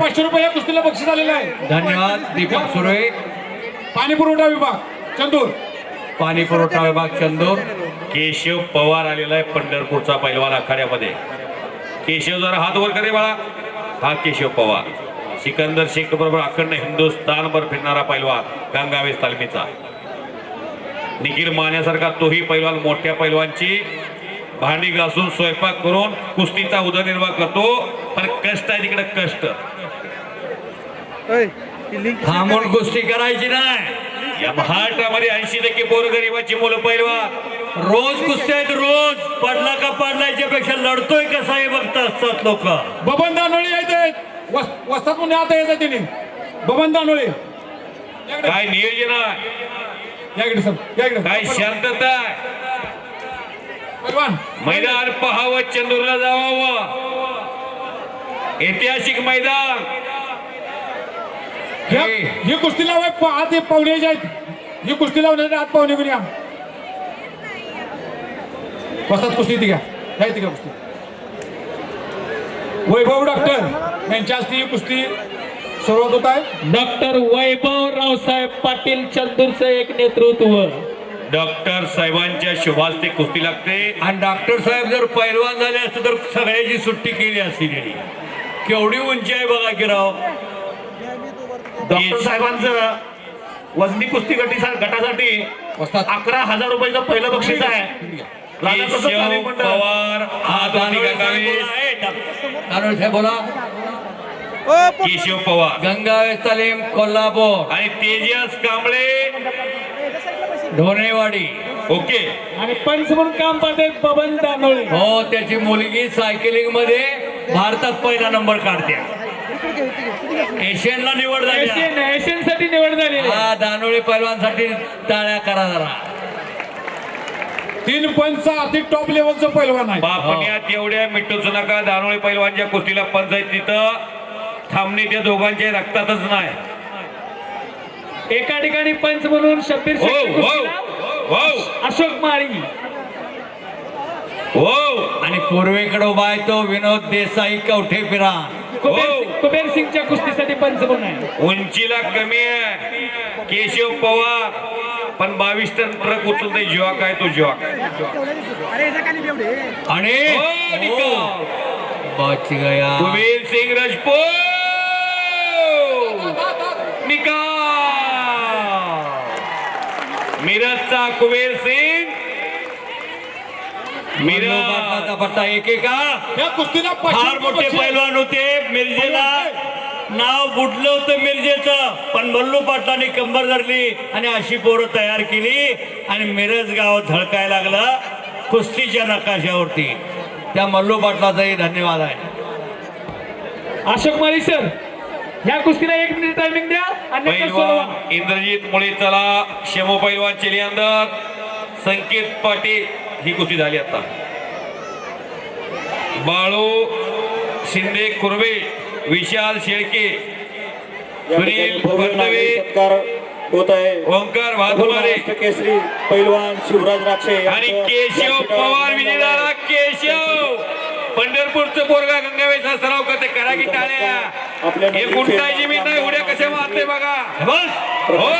पाचशे रुपये या कुस्तीला बक्षीस आलेलं आहे. धन्यवाद दीपक सुरे. पाणी पुरवठा विभाग चंदूर. पाणी पुरवठा विभाग चंदूर. केशव पवार आलेला आहे पंढरपूरचा पैलवान आखाड्यामध्ये. केशव जरा हात वर करे बाळा. हा केशव पवार. सिकंदर शेख बरोबर अखंड हिंदुस्थानभर फिरणारा पैलवान गंगावेस तालमीचा. निखिल मान्यासारखा तोही पैलवान मोठ्या पैलवानची. भांडी घासून स्वयंपाक करून कुस्तीचा उदरनिर्वाह करतो. पण कष्ट आहे तिकडे कष्ट. थांबून कुस्ती करायची नाही. या महाराष्ट्रामध्ये ऐंशी टक्के गोरगरिबाची मुलं पैलवान रोज कुस्ती आहेत रोज. पडला का पडला याच्यापेक्षा लढतोय कसा हे बघत असतात लोक. बबन दानोळी येते वस्तात म्हणून आता येत तिने. बबन दानोळी. काय नियोजन आहे? याकडे सर याकडे काय शांतता आहे? पैलवान. मैदान पहावं चंदूरला जावावं ऐतिहासिक मैदान. ही कुस्ती लावाय आत हे पाहुणे जे आहेत. ही कुस्ती लावणारे आत पाहुणे कोणी या. वस्तात कुस्ती ती घ्या. घ्या ती घ्या कुस्ती. वैभव डॉक्टर यांच्या हस्ते ही कुस्ती सुरुवात होत आहे. डॉक्टर वैभव रावसाहेब पाटील चंदूरचं एक नेतृत्व. डॉक्टर साहेबांच्या शुभास्ते कुस्ती लागते. आणि डॉक्टर साहेब जर पैलवान झाले असते तर सगळ्याची सुट्टी केली असती त्यांनी. केवढी उंची आहे बघा की राव. डॉक्टर साहेबांचं वजनी कुस्ती गटी गटासाठी अकरा हजार रुपयाचं पहिलं बक्षीस आहे. केशव. पवार दोन्ही गंगावेस दानोळे साहेब बोला. केशव पवार. गंगावेस तालीम कोल्हापूर. आणि तेजस कांबळे. ढोणेवाडी. ओके. आणि पंच म्हणून काम पाहते बबन दानोळे. हो त्याची मुलगी सायकलिंगमध्ये भारतात पहिला नंबर काढते एशियनला निवड झाली. एशियन एशियनसाठी निवड झालेली आहे. हा दानोळी पैलवानसाठी टाळ्या करा जरा. तीन पंच अति टॉप लेवलचं पैलवान आहे. बापण्यात एवढ्या मिठूच नका. दानोळे पैलवानच्या कुस्तीला पंचायत तिथं. थांबणे त्या दोघांच्या रक्तातच नाही. एका ठिकाणी पंच म्हणून शब्बीर हो हो हो. अशोक माळी. हो. आणि पूर्वेकडे उभा आहे तो विनोद देसाई कवठे पिरा कुबेर कुबेर सिंगच्या कुस्तीसाठी पंच म्हणून आहे? उंचीला कमी आहे. केशव पवार. पण बावीस टन ट्रक उचलते जॉक आहे तो जॉक आणि? हो, गया कुबेर सिंग राजपूत. निकाल. मिरजचा कुबेर सिंग. पट्टा एकेका? या कुस्तीला फार मोठे. पैलवान होते. मिरजेला नाव बुडलं होतं मिरजेचं. पण मल्लू पाटलाने कंबर धरली आणि अशी पोरं तयार केली. आणि मिरज गाव झळकाय लागलं कुस्तीच्या नकाशावरती. त्या मल्लू पाटलाचाही धन्यवाद आहे. अशोक माळी सर ह्या कुस्तीला एक मिनिट टायमिंग द्या. पैलवान इंद्रजीत मुळे चला. शमो पैलवान चेली अंदर संकेत पाटील. ही कुस्ती झाली आता. बाळू शिंदे कुर्वे विशाल शेळके सुनील फडणवीस सत्कार होत आहे. ओंकार भातुमारे केसरी पैलवान शिवराज राक्षे आणि केशव पवार सन्मान विजय झाला झाला आहे. केशव. पंढरपूरचं पोरगा गंगावेचा सराव करते करा की टाळ्या. आपल्या हे गुंटायची मी नाही उड्या कशा मारते बघा. बस. हो.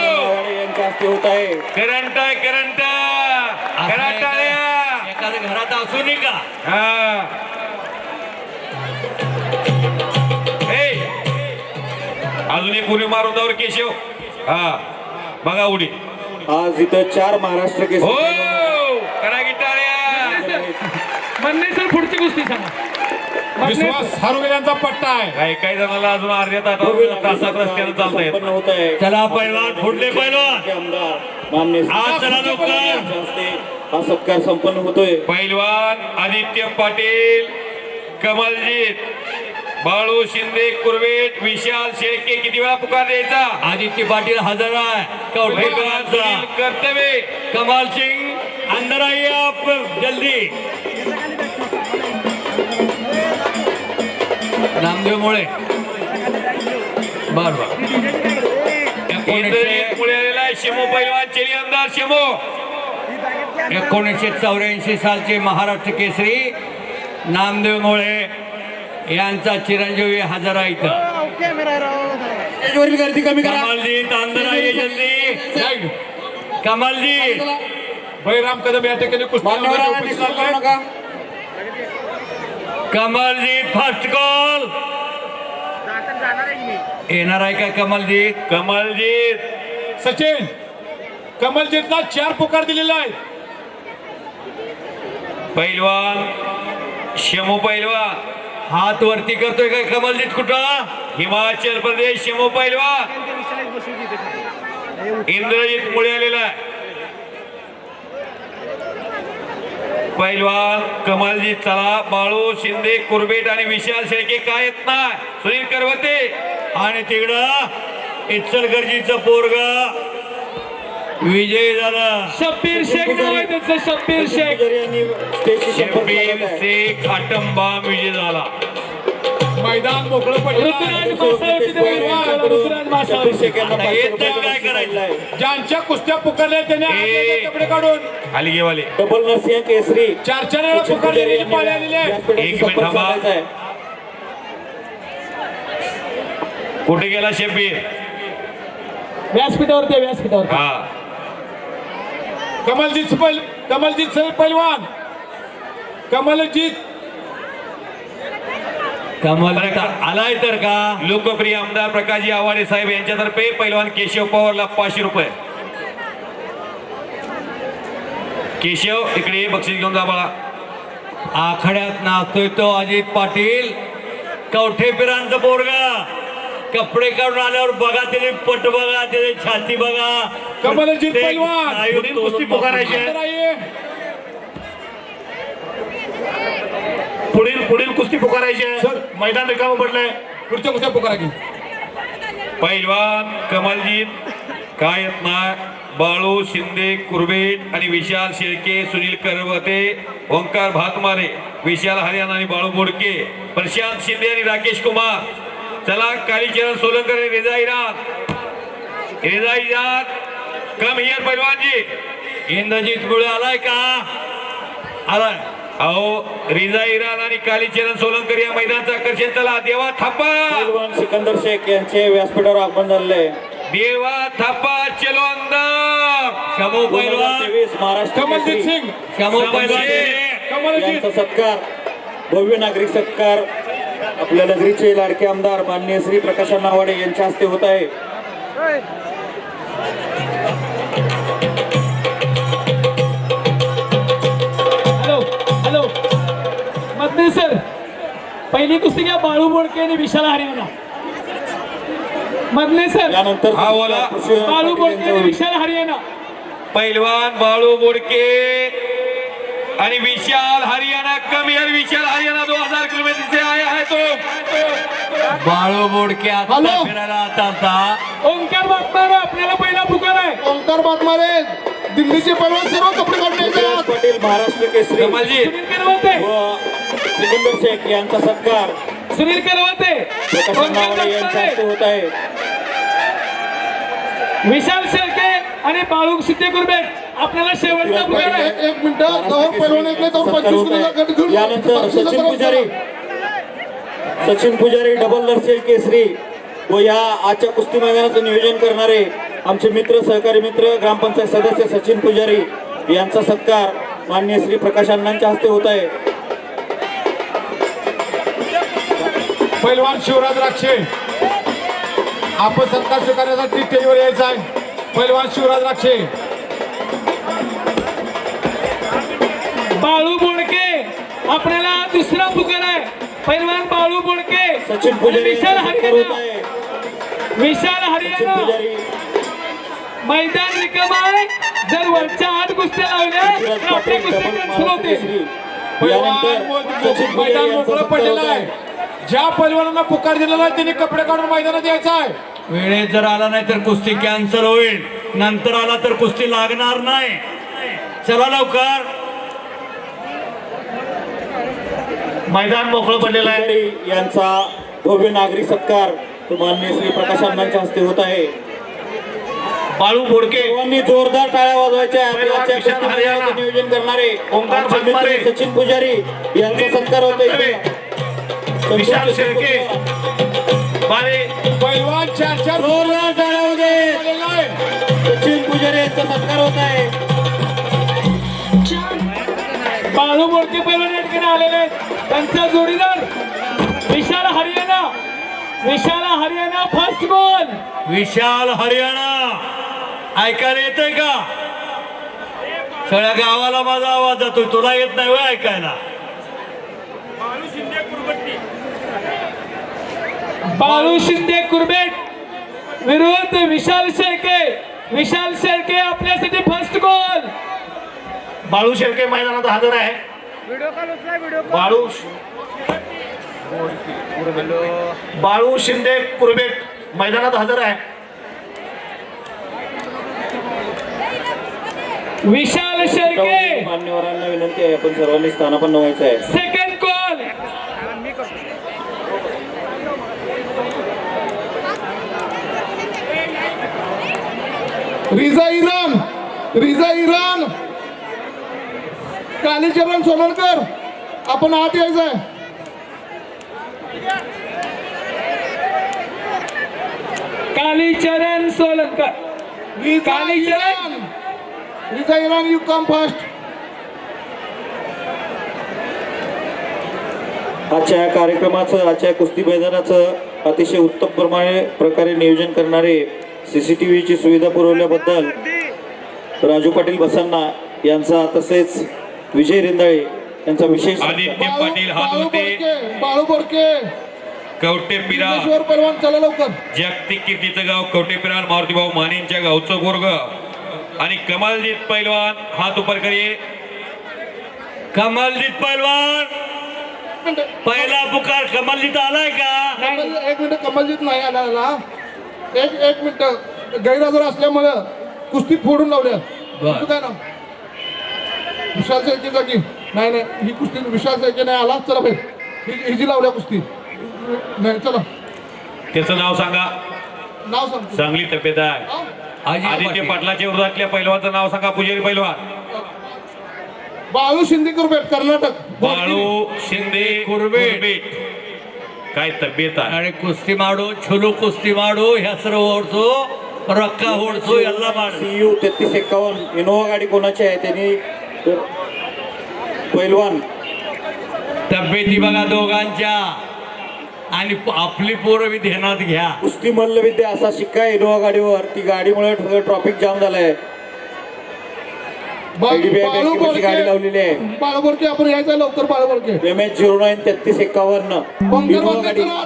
यांच्या हस्ते होत आहे. करंट आहे करंट करा टाळ्या एखाद्या घरात असू नये का हा. अजून एक उडी मारून दावर केशव. हा. बघा उडी. आज इथं चार महाराष्ट्र हो. केसरी करा की टाळ्या म्हणणे सर पुढची कुस्ती सांगा. विश्वास हरवेल्यांचा पट्टा आहे. काही काही जणांना अजून अर्ध्या तासात तासात रस्त्यानं चालता येत संपन्न होत आहे. चला पैलवान फुटले पैलवान. आज चला लवकर. हा सत्कार संपन्न होतोय. पैलवान आदित्य पाटील कमलजीत बाळू शिंदे कुरवेट विशाल शेळके किती वेळा पुकार द्यायचा? आदित्य पाटील हजर आहे. कर्तव्य कमाल सिंह अंदर आइए आप जल्दी. नामदेव मुळे बर. बर पुढे आलेला आहे. शिमो पैलवान चेली आमदार शिमो. एकोणीसशे चौऱ्याऐंशी सालचे महाराष्ट्र केसरी नामदेव मुळे यांचा चिरंजीवी हजर आहे इथं गर्दी कमी करा. कमलजीत अंदर आइए जल्दी. साईड. कमलजीत बळीराम कदम या ठिकाणी कमलजीत फर्स्ट कॉल येणार आहे का कमलजीत कमलजीत. सचिन कमलजीतला चार पुकार दिलेला आहे पैलवान शमू पैलवान हात वरती करतोय काय कमलजीत कुठं? हिमाचल प्रदेश शमू पैलवान इंद्रजित मुळे आलेला आहे. पैलवान कमलजीत चला बाळू शिंदे कुरबेट आणि विशाल शेळके काय येत नाही सुनील करवते. आणि तिकडं इचलगर्जीचं पोरग. विजय झाला शब्बीर शेख नाव आहे त्याचं शब्बीर शेख. शब्बीर. शेख आटंबाम विजय झाला मैदान मोकळं पडलं. ऋतुराज ते ऋतुराज आता काय करायचं? ज्यांच्या कुस्त्या पुकारल्या त्याने कपडे काढून. खाली घे वाले. डबल नरसिंह केसरी. चार चार वेळा पुकारलेली यांनी पाळी आलेली आहे. व्यासपीठाशी एक मिनिट थांबा. कुठे गेला शब्बीर? व्यासपीठावरती आहे, व्यासपीठावरती. हा. कमलजीत पैल कमलजीत सर पैलवान। कमलजीत कमल आलाय तर का? लोकप्रिय आमदार प्रकाशजी आवाडे साहेब यांच्यातर्फे पैलवान केशव पवारला पाचशे रुपये. केशव इकडे बक्षीस घेऊन जा बाळा. आखाड्यात नाचतोय तो अजित पाटील. कवठेपिरांचं पोरगा. कपडे काढून आल्यावर बघा त्याचे पट बघा त्याची छाती बघा कमलजीत प्रत्येक पैलवान. स्नायू पुढील कुस्ती पुकारायची. आहे. पुढील पुढील कुस्ती पुकारायची सर. मैदान रिकामं पडलंय पुढच्या कुस्त्या पुकारा की पैलवान कमलजीत काय येत नाही बाळू शिंदे कुरबेट आणि विशाल शेळके सुनील करवते ओंकार भातमारे विशाल हरियाणा आणि बाळू बोडके प्रशांत शिंदे आणि राकेश कुमार चला कालीचरण सोलंकर आणि रेजा इराद रेजा इराद कम हियर पैलवानजी इंद्रजीत मुळे आलाय का? आलाय. अहो रिजा इराण आणि कालीचरण सोलंकर या मैदानाचं आकर्षण. चला देवा थापा. पैलवान सिकंदर शेख यांचे व्यासपीठावर आगमन आहे. देवा थापा चलो अंदर शमो पैलवान तेवीस महाराष्ट्र कमलजीत सिंग. शमो पैलवान यांचा सत्कार. भव्य नागरिक सत्कार. आपल्या नगरीचे लाडके आमदार माननीय श्री प्रकाश नावाडे यांच्या हस्ते होत आहे. Hello hello. मधने सर. पहिली कुस्ती घ्या बाळू बोडके आणि विशाल हरियाणा. मधने सर. यानंतर हा, बाळू बोडके आणि. विशाल हरियाणा. पैलवान बाळू बोडके आणि विशाल हरियाणा. कमी आणि विशाल हरियाणा दो हजार किलोमीटर से आया है तो. बाळू बोडके आता हॅलो. फिरायला आता आता. ओंकार बागमार आपल्याला पहिला पुकार आहे. ओंकार बातमारे दिल्लीचे पैलवान सर्व कपडे येतात पाटील महाराष्ट्र केसरी. कमलजी सुनील करवते. व सिकंदर शेख यांचा सत्कार. सुनील करवते. ओंकार यांच्या हस्ते होत आहे. विशाल शेळके आणि बाळू सिद्धे गुरबे आपल्याला शेवटचा पुकार आहे. एक एक मिनिट जाऊन पैलवान ऐकले जाऊन सत्कार पंचवीस होत किलो आहे. गट घेऊन यानंतर सचिन. पुजारी. सचिन पुजारी डबल नरसेल केसरी. व या आजच्या कुस्ती मैदानाचं नियोजन करणारे आमचे मित्र सहकारी मित्र ग्रामपंचायत सदस्य सचिन पुजारी यांचा सत्कार माननीय श्री प्रकाश अण्णांच्या हस्ते होत आहे. पैलवान शिवराज राक्षे. आपण सत्कार स्वीकारण्यासाठी स्टेजवर यायचं आहे. पैलवान शिवराज राक्षे. बाळू बोडके आपल्याला दुसरा पुकार आहे. पैलवान बाळू बोडके सचिन पुजारी विशाल हरियाणा. आहे. विशाल सचिन हरियाणा. पुजारी. मैदान रिकाम आहे. जर वरच्या आठ कुस्त्या लावल्या तर आपल्या कुस्त्या कॅन्सल होते सचिन मैदान मोकळं पडलेलं आहे. ज्या पैलवानांना पुकार दिलेला आहे त्यांनी कपडे काढून मैदानात यायचं आहे. वेळेत जर आला नाही तर कुस्ती कॅन्सल होईल. नंतर आला तर कुस्ती लागणार नाही. चला लवकर. मैदान मोकळं पडलेलं आहे. यांचा भव्य नागरिक सत्कार माननीय श्री प्रकाश अण्णांच्या हस्ते होत आहे. बाळू बोडके. सर्वांनी जोरदार टाळ्या वाजवायच्या. नियोजन करणारे ओंकार. सचिन पुजारी यांचा सत्कार होत विशाल शेळके. माने पैलवान चार चार जोरदार टाळ्या. सचिन पुजारी यांचा सत्कार होत आहे. बाळू मोडके पैलवान या ठिकाणी आलेले आहेत. त्यांचा जोडीदार Vishal Haryana. Vishal Haryana first ball Vishal Haryana. ऐकायला येतंय का? सगळ्या गावाला माझा आवाज जातोय तुला येत नाही होय ऐकायला. बाळू शिंदे कुरबेट. विरुद्ध विशाल शेळके. विशाल शेळके आपल्यासाठी फर्स्ट गोल बाळू शेळके मैदानात हजर आहे. बाळू बाळू शिंदे कुरबेट. मैदानात हजर आहे. विशाल शेळके मान्यवरांना विनंती आहे आपण सर्वांनी स्थानापन्न व्हायचं आहे. Second call Riza Iran Riza Iran. Kalicharan Sonalkar आपण आत यायचं आहे Kalicharan Solankar Kalicharan Riza Iran. You come first आजच्या या कार्यक्रमाचं आजच्या कुस्ती मैदानाचं अतिशय उत्तम प्रमाणे प्रकारे नियोजन करणारे सी सी टी व्हीची सुविधा पुरवल्याबद्दल राजू पाटील बसांना यांचा तसेच विजय रिंदाळे यांचा विशेष आदित्य पाटील हात बाळू होते. बाळू बोडके. कवटे पिरा. सिद्धेश्वर पलवान चला लवकर. जागतिक कीर्तीचं गाव कवटे पिराण मारुतीभाऊ मानेंच्या गावचं गोरग आणि कमालजीत पैलवान हात उपर करी कमलजीत पैलवान. पहिला पुकार कमलजीत आलाय का? एक मिनिट कमलजीत नाही आला आला एक एक मिनिट. गैरहजर असल्यामुळं कुस्ती फोडून लावल्या काय नाव विशाल शेळके जागी नाही नाही ही कुस्ती विशाल शेळके नाही आला चला भाई ही हिची लावल्या कुस्ती नाही चला त्याचं नाव सांगा नाव सांगतो चांगली तब्येत आहे नाव? आदित्य पाटलाच्या विरोधातल्या पैलवानचं नाव सांगा पुजारी पैलवान बाळू शिंदे कुरबेट कर्नाटक बाळू शिंदे कुरबेट. कुरबेट काय तब्येत आहे आणि कुस्ती माडो छुलू कुस्ती माडो ह्या सर्व ओढतो रक्का ओढतो ಎಲ್ಲ ಮಾಡು सी यू तेहतीस एक्कावन्न इनोवा गाडी कोणाची आहे त्यांनी पैलवान. तब्येती बघा दोघांच्या. आणि आपली पोरं बी ध्यानात घ्या. कुस्ती मल्लविद्या असा शिक्का आहे इनोवा गाडीवर. ती गाडीमुळे ट्रॉफिक जाम झालंय. गाडी लावलेली आहे. बाळू बोडके आपण यायचं लवकर एम एच झिरो नाईन तेहतीस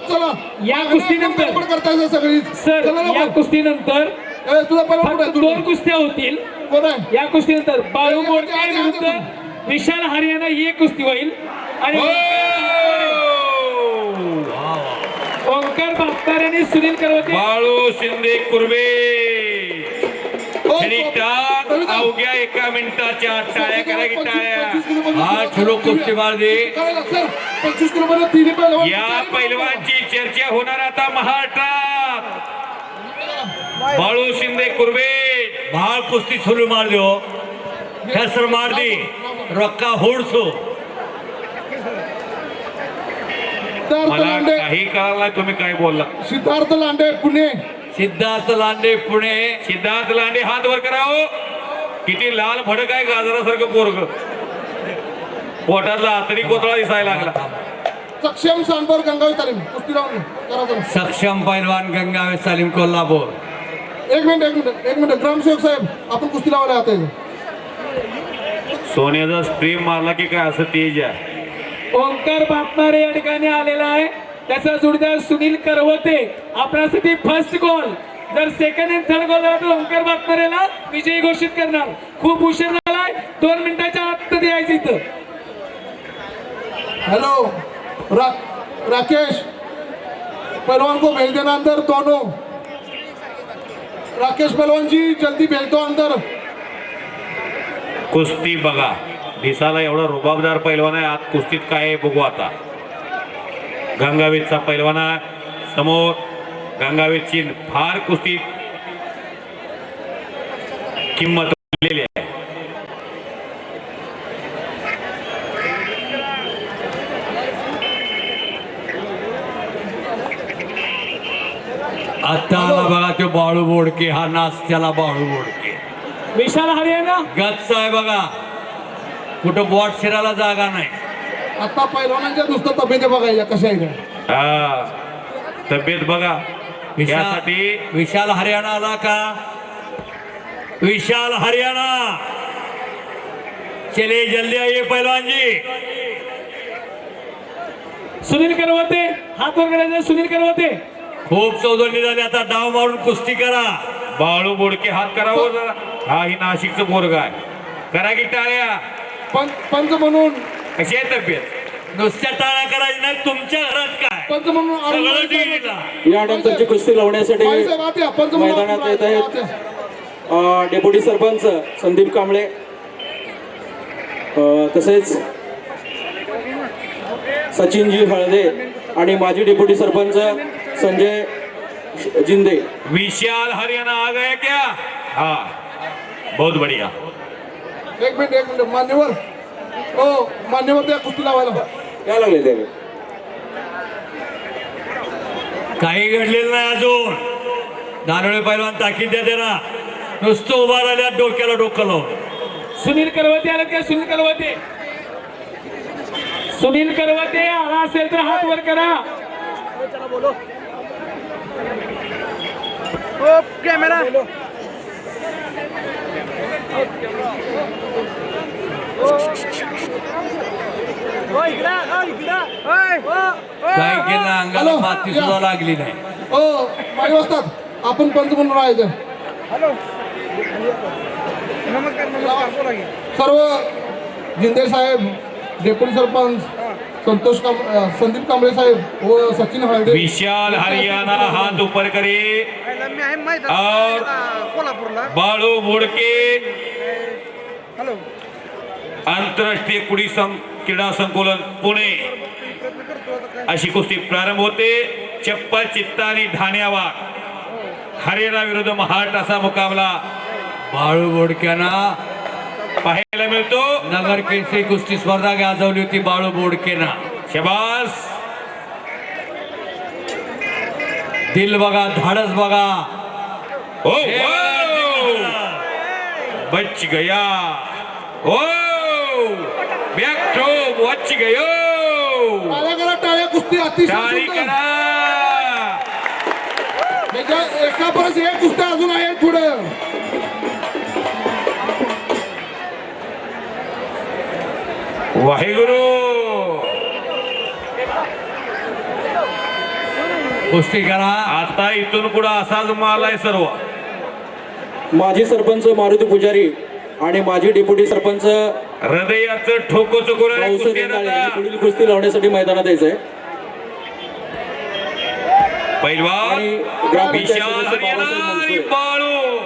चला. या कुस्तीनंतर- गडबड करताय सगळी. सर या. कुस्तीनंतर तुझा फक्त? दोन कुस्त्या होतील. कोण आहे? या कुस्तीनंतर बाळू मोडके विरुद्ध विशाल हरियाणा ही एक कुस्ती होईल. आणि ओंकार भापकर आणि सुनील करवते. बाळू शिंदे कुरबे हो, हो. अवघ्या एका मिनिटाच्या टाळ्या करा की टाळ्या. हा छुलू कुस्ती मार दे करायला, सर पंचवीस किलोमीटर तिन्ही पहिलवान या पैलवानची चर्चा होणार आता महाराष्ट्रात. बाळू शिंदे कुरबे ಭಾಳ ಕುಸ್ತಿ ಶುರು ಮಾಡಿದೆವು ಹೆಸರು ಮಾಡಿ ರೊಕ್ಕ ಹೂಡ್ಸು सिद्धार्थ मला लांडे काही कळालं नाही तुम्ही काय बोलला सिद्धार्थ लांडे पुणे ಸಿದ್ಧಾರ್ಥ ಲಾಂಡೆ ಪುಣೆ सिद्धार्थ लांडे हात वर करावं किती लाल भडक आहे गाजरासारखं पोरग पोटातला आतडी कोतळा दिसायला लागला सक्षम सांडोर गंगावी तालीम कुस्ती लावून करा जरा. सक्षम पैलवान गंगावे सालीम कोल्हापूर एक मिनिट एक मिनिट एक मिनिट. ग्रामसेवक साहेब आपण कुस्ती लावायला आता. सोन्याचा स्प्रे मारला की काय असं तेज आहे. ओंकार भापणारे या ठिकाणी आलेला आहे. त्याचा जोडीदार सुनील करवते. आपल्यासाठी फर्स्ट गोल जर सेकंड अँड थर्ड गोल झाला तर ओंकार भापणारेला विजयी घोषित करणार. खूप उशीर झालाय. दोन मिनिटाच्या आत द्यायचं इथं. हेलो. रा, राकेश पहलवान को भेज देना अंदर दोनों. राकेश पहलवान जी जल्दी भेज दो अंदर कुस्ती बघा. दिसाला एवढा रुबाबदार पैलवान आहे. आत कुस्तीत काय आहे बघू आता. गंगावेदचा पैलवान समोर गंगावेदची फार कुस्तीत किंमत आहे. आता आला बघा तो बाळू बोडके हा नाचत्याला बाळू बोडके. विशाल हरियाणा गच्च आहे बघा कुठं बॉट शिरायला जागा नाही. आता पहिलवानांच्या नुसतं तब्येती बघायच्या कशा आहे. हा तब्येत बघा. विशाल यासाठी विशाल हरियाणा आला का? विशाल हरियाणा! चले जल्दी आइए पहलवान जी। सुनील करवते हात वर करायचे सुनील करवते. खूप चौधरी झाली. आता डाव मारून कुस्ती करा. बाळू बोडके हात करावं जरा. हा ही नाशिकचं पोरग आहे. करा की टाळ्या. पंच पंच म्हणून. कशी आहे तब्येत? नुसत्या टाळ्या करायच्या नाही तुमच्या घरात काय? पंच म्हणून अरुण सगळं माळी साहेब- डिग्रीला. यानंतरची कुस्ती लावण्यासाठी साहेब या. पंच म्हणून मैदानात येत आहेत. या. अ, डेप्युटी सरपंच संदीप कांबळे. अ, तसेच सचिनजी हळदे आणि माजी डेप्युटी सरपंच संजय जिंदे. विशाल हरियाणा आ गया क्या? हा बहुत बढ़िया। एक मिनिट एक मिनिट मान्यवर। हो मान्यवर त्या कुस्ती लावायला या लागले ते काही घडलेलं नाही अजून. दानोळे पैलवान ताकीद द्या त्यांना नुसतं उभा राहिल्या डोक्याला डोकं लावून. सुनील करवते आले का? सुनील करवते. सुनील करवते आला असेल तर हात वर करा. काही केलं? अंगाला हॅलो, माती या. सुद्धा लागली नाही. माळी वाजतात आपण पंच म्हणून राहायचं. सर्व जिंदे साहेब डेप्युटी सरपंच संतोष कांब अं, संदीप कांबळे साहेब व सचिन हळदे विशाल हरियाणा हाथ ऊपर करे और कोल्हापूरला बाळू बोडके. हॅलो. आंतरराष्ट्रीय कुडी सं क्रीडा संकुलन पुणे. अशी कुस्ती प्रारंभ होते. चप्पल चित्ता आणि धान्यावा हरियाणा विरुद्ध महाराष्ट्र असा मुकाबला. बाळू बोडक्याना पाहायला मिळतो. नगर केसरी कुस्ती स्पर्धा गाजवली होती बाळू बोडकेना. शबास. दिल बघा धाडस बघा. ओ ओ, बच गया. ओ बॅक थ्रो बच गयो टाळ्या कुस्ती अतिशय. करा. त्याच्या एका परत एक कुस्त्या अजून आहेत पुढे. वाहेगुरु! कुस्ती करा. आता इथून पुढे असाच माल आहे सर्व. माजी सरपंच मारुती पुजारी आणि माजी डेप्युटी सरपंच हृदयाचं ठोको पुढील कुस्ती लावण्यासाठी मैदानात यायचंय. पैलवान. बाळू.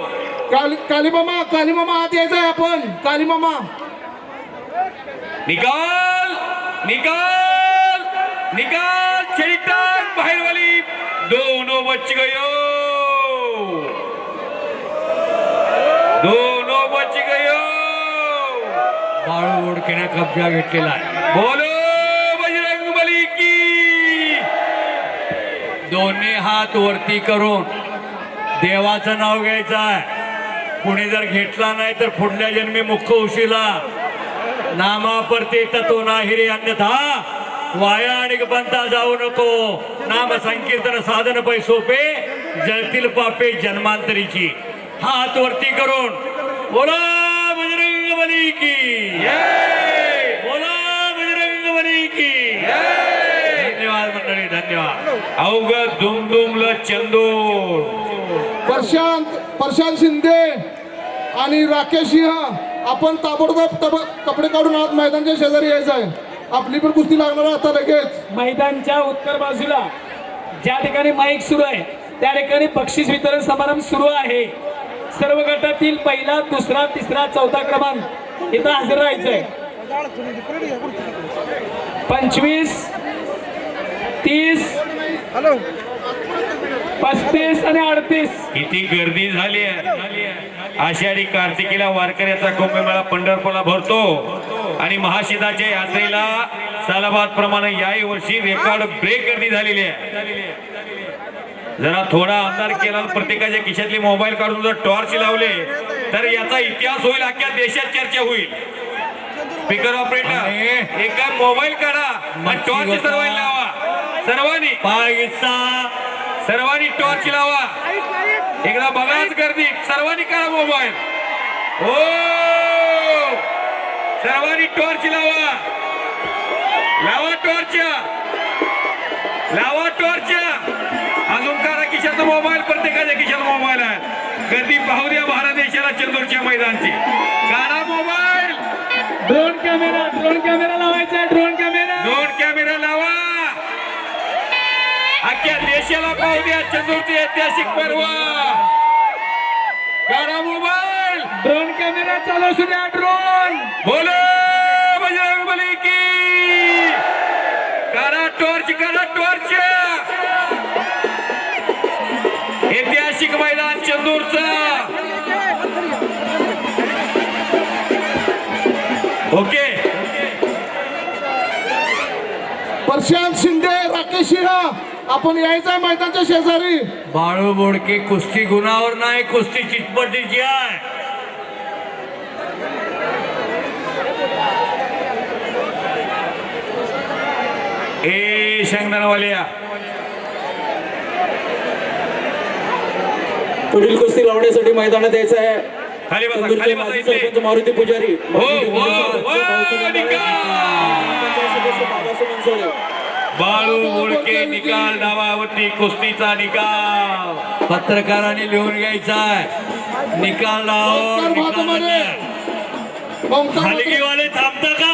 काली कालीमामा कालीमामा आत यायचंय आपण. कालीमामा. निकाल निकाल निकाल चरितान बाहेर वाली दोनों बच गयो. दोनों बच गयो. बाळू बोडकेने कब्जा घेतलेला आहे. बोलो बजरंग बली की दोन्ही हात वरती करून देवाचं नाव घ्यायचं आहे. कुणी जर घेतला नाही तर पुढल्या जन्मी मुख्य उशीला. नामा परते तत्व नाहिरे अन्यथा वाया आणि बनता जाऊ नको. नाम संकीर्तन साधन पै सोपे जळतील पापे जन्मांतरीची. हात वरती करून बोला बजरंग बली की. बोला बजरंग बली की. धन्यवाद मंडळी धन्यवाद. अवघ दुमदुमल चंदूर प्रशांत प्रशांत शिंदे आणि राकेश सिंह. आपण ताबडतोब तब- कपडे काढून आत मैदानच्या शेजारी यायचं आहे. आपली पण कुस्ती लागणार आहे आता लगेच. मैदानच्या उत्तर बाजूला ज्या ठिकाणी माईक सुरू आहे त्या ठिकाणी बक्षीस वितरण समारंभ सुरू आहे. सर्व गटातील पहिला दुसरा तिसरा चौथा क्रमांक इथं हजर राहायचंय. पंचवीस तीस हॅलो पस्तीस आणि अडतीस. किती गर्दी झाली आहे. आषाढी कार्तिकीला वारकऱ्याचा कुंभमेळा पंढरपूरला भरतो. आणि महाशिदाच्या यात्रेला सालाबाद प्रमाणे याही वर्षी रेकॉर्ड ब्रेक गर्दी झालेली आहे. जरा थोडा अंधार केला प्रत्येकाच्या खिशातले मोबाईल काढून जर टॉर्च लावले तर याचा इतिहास होईल अख्ख्या देशात चर्चा होईल. स्पीकर ऑपरेटर एक मोबाईल काढा आणि टॉर्च सर्वांनी लावा. सर्वांनी. सर्वांनी टॉर्च लावा. एकदा बघाच गर्दी. सर्वांनी काढा मोबाईल. हो! सर्वांनी टॉर्च लावा. लावा टॉर्च. लावा टॉर्च. अजून काढा खिशात मोबाईल. प्रत्येकाच्या खिशात मोबाईल आहे. गर्दी पाहू द्या भारत देशाला चंदूरच्या मैदानची. काढा mobile. Drone camera drone camera लावायचा ड्रोन कॅमेरा दोन कॅमेरा लावा. अख्ख्या देशाला पाहू द्या चंदूरचे ऐतिहासिक पर्व. काढा मोबाईल. ड्रोन कॅमेरा चालू असू द्या ड्रोन. बोलो बजरंग बली की. काढा टॉर्च काढा टॉर्च. ऐतिहासिक मैदान चंदूरचं. ओके. प्रशांत शिंदे राकेश सिंह. आपण यायचंय मैदानच्या शेजारी. बाळू बोडके कुस्ती गुणावर नाही कुस्ती चितपटीची आहे. ए शेंगदाणावाल्या. पुढील कुस्ती लावण्यासाठी मैदानात यायचं आहे. खाली बसा खाली बसा इथे. मारुती पुजारी. हो हो हो निकाल. बाळू मुळके निकाल डावावरती कुस्तीचा निकाल. पत्रकारांनी लिहून लाव ओंकार निकाल. ओंकार हलगीवाले थांबता का?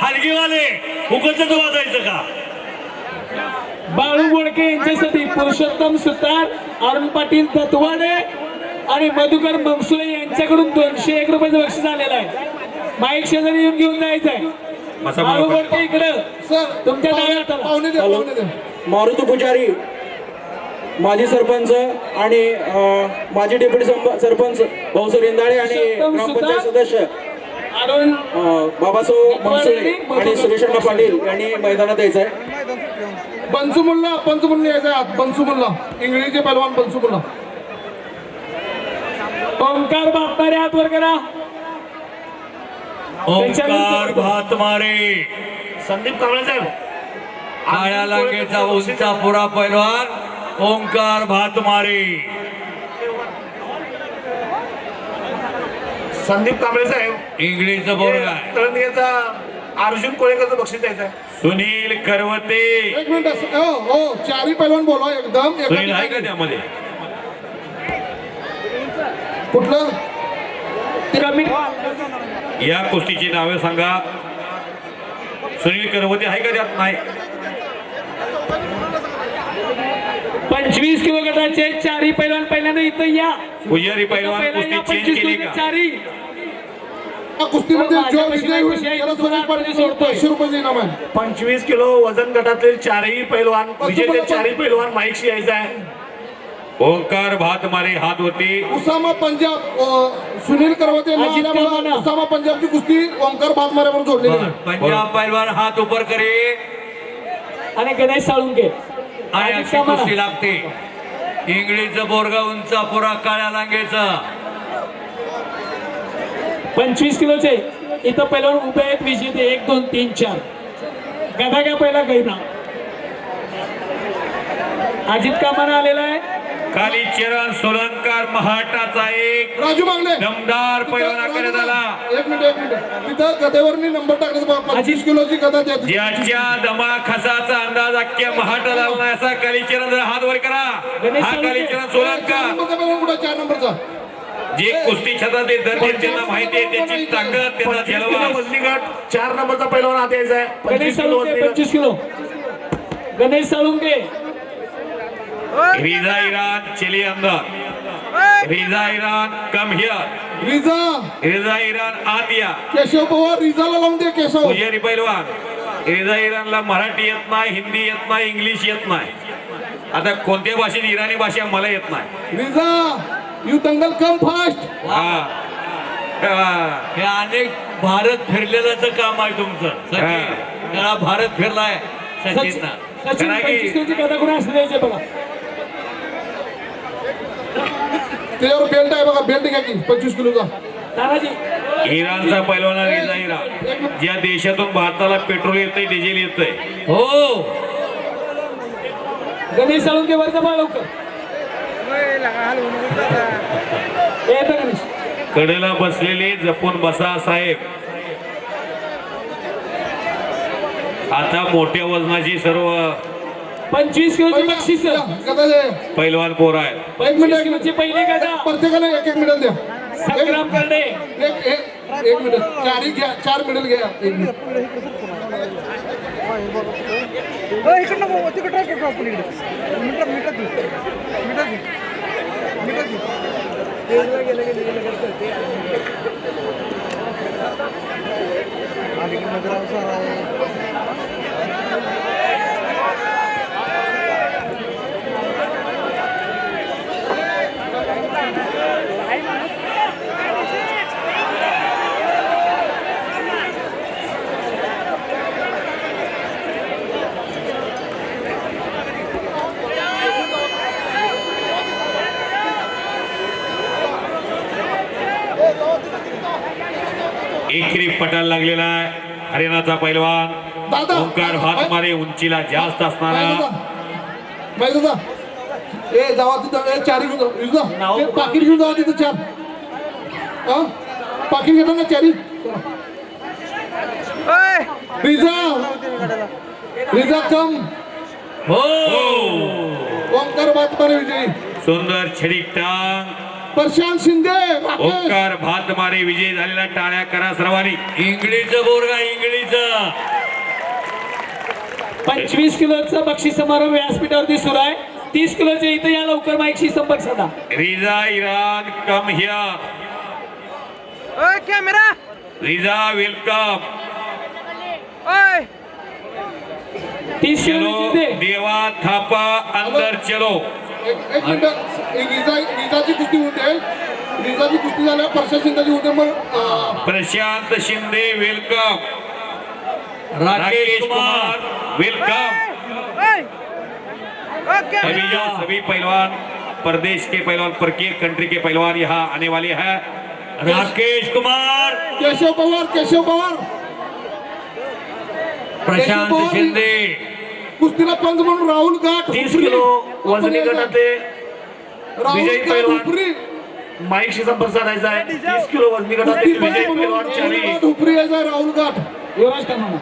हलगीवाले उगच वाजायचं का? बाळू बोडके यांच्यासाठी पुरुषोत्तम सुतार अरुण पाटील तत्वाडे आणि मधुकर मंगसुळे यांच्याकडून दोनशे एक रुपयाचं बक्षीस आलेलं आहे. माईक शेजारी येऊन घेऊन जायचं आहे इकडं. तुमच्या मारुती पुजारी माजी सरपंच आणि माजी डेप्युटी सरपंच भाऊसर इंदाळे आणि ग्रामपंचायत. सदस्य बाबासाहेब मनसुळे आणि सुरेशण्णा पाटील यांनी मैदानात यायचं आहे. यायचा आहे इंग्रजीचे पहलवान ओंकार बापणारे हात वर करा. ओंकार भातमारे संदीप कांबळे साहेब. काळ्या लांगेचा उंचा पुरा पैलवान ओंकार भातमारे संदीप कांबळे साहेब. आहे. तळंदग्याचा अर्जुन कोळेकरचं बक्षीस द्यायचं आहे. सुनील करवते. एक मिनिट असं- हो हो चारही पैलवान बोलवा एकदम. एका सुनील आहे का ठिकाणी. त्यामध्ये? कुठलं? कमी या कुस्तीची नावे सांगा. सुनील करवते आहे का त्यात? नाही. पंचवीस किलो गटाचे चारही पैलवान पहिल्यांदा इथं या. पुजारी पैलवान कुस्ती चेंज पंचवीस केली का? चारही या कुस्तीमध्ये जो विजय होईल त्याला सोडतोय. इनाम आहे पंचवीस किलो वजन गटातील चारही पैलवान विजेते चारही पैलवान माईकशी यायचं आहे. ओंकार भातमारे हात होती उसामा पंजाब अं, सुनील करवते यांना अजित आल्यामुळं कामाना. उसामा पंजाबची कुस्ती ओंकार भातमाऱ्यावर जोडलेली आहे. पंजाब पैलवान हात उपर करे. आणि गणेश साळुंके. आणि अशी. कुस्ती लागते. इंग्लिशचं बोरगा उंचा पुरा काळ्या लांगेचा. पंचवीस किलोचे. इथं पहिल्यावर उभे आहेत विजेते एक दोन तीन चार. गदा घ्या पहिला गैना. अजित कामाना आलेला आहे? खाली चरण सोलंकार महाटाचा एक. राजू मागले. दमदार पैलवान करण्यात आला. एक मिनिट एक मिनिट. तिथं गदेवरनी नंबर बघा. पंचवीस किलोची द्या ज्याच्या दमा खसाचा अंदाज अख्ख्या महाटाला आला नाही असा कालीचरण जरा हात वर करा. हा कालीचरण चार सोलंकार. चार नंबरचा. जे कुस्ती छतात ते दर देत त्यांना माहिती आहे त्याची ताकद त्यांना जलवा वजनी गट. चार नंबरचा पैलवान हात यायचा आहे किलो पंचवीस kilo. Ganesh Salunke. Riza Iran चली अंदर Riza Iran come here Riza Riza Iran आत या केशव पवार रिझाला लावून दे केशव पुजारी पैलवान रिझा इराणला मराठी येत नाही हिंदी येत नाही इंग्लिश येत नाही. आता कोणत्या भाषेत इराणी भाषा मला येत नाही. रिझा यू दंगल कम फास्ट हा. हा. अनेक भारत फिरलेल्याचं काम आहे तुमचं. सचिन भारत फिरलाय. सचिन सचिन करा की- पंचवीस किलोची गदा कुणा असं द्यायचे बघा त्याच्यावर बेल्ट आहे बघा बेल्ट घ्या की पंचवीस किलोचा. इराणचा पैलवान आहे रिजा इराण. ज्या देशातून भारताला पेट्रोल येतंय डिझेल येतंय. हो. गणेश साळुंके वरचा बाळ लवकर. येतं गणेश. कडेला बसलेले जपून बसा साहेब. आता मोठ्या वजनाची सर्व पंचवीस किलोची बक्षीस गदा दे. पैलवान पोर आहेत एक मिनिट पंचवीस एक किलोची मिनिट पहिली गदा प्रत्येकाला एक एक मिनिट द्या संग्राम करणे एक एक एक मिनिट चारही घ्या चार मिनिट घ्या एक मिनिट ओय, इकडं नको, तिकडं टाक, टाक आपण इकडं. मिनिटात, मिनिटात घे. मिनिटात घे. मिनिटात घे. गेलं, गेलं, गेलं, एकरी पटाला लागलेला आहे. हरियाणाचा पैलवान. दादा. ओंकार हातमारे उंचीला जास्त असणारा. ए जावा तिथं चारी घेऊन जा. घेऊन जा ते पाकिट घेऊन जावा तिथं चार. हा पाकिट घेतो ना चारी? रिझा. रिझा कम. हो. ओंकार बातमारे विजयी. सुंदर छडी टांग. प्रशांत शिंदे ओंकार भातमारे विजय झालेला टाळ्या करा सर्वांनी. इंगळीचं बोरगा इंगळीचं पंचवीस किलोचा बक्षीस समारोह व्यासपीठावरती सुरू आहे. तीस किलोचे इथं या लवकर माईकशी संपर्क साधा. रिजा इराण कम हियर ओय, कॅमेरा. Riza welcome. ओय. तीस किलो देवा थापा अंदर चलो. एक एक मिनिट एक कुस्ती होते रिझाची कुस्ती झाल्यावर प्रशांत शिंदेची होते मग प्रशांत शिंदे वेलकम राकेश कुमार. वेलकम अभी जो सभी पहलवान प्रदेश के पहलवान प्रत्येक कंट्री के पहलवान यहाँ आने वाले हैं। राकेश कुमार। केशव पवार केशव पवार। प्रशांत शिंदे। कुस्तीला पंच म्हणून राहुल घाट तीस. किलो वजनी गटातले राहुल विजयी घाट पैलवान. माईकशी संपर्क साधायचा आहे. तीस किलो वजनी गटातले विजयी पैलवान चारी. हुपरी यायचा राहुल घाट युवराज कन्हाना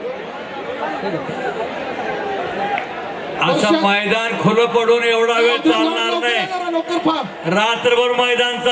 असं मैदान खुलं पडून एवढा वेळ चालणार नाही. रात्रभर मैदान चाल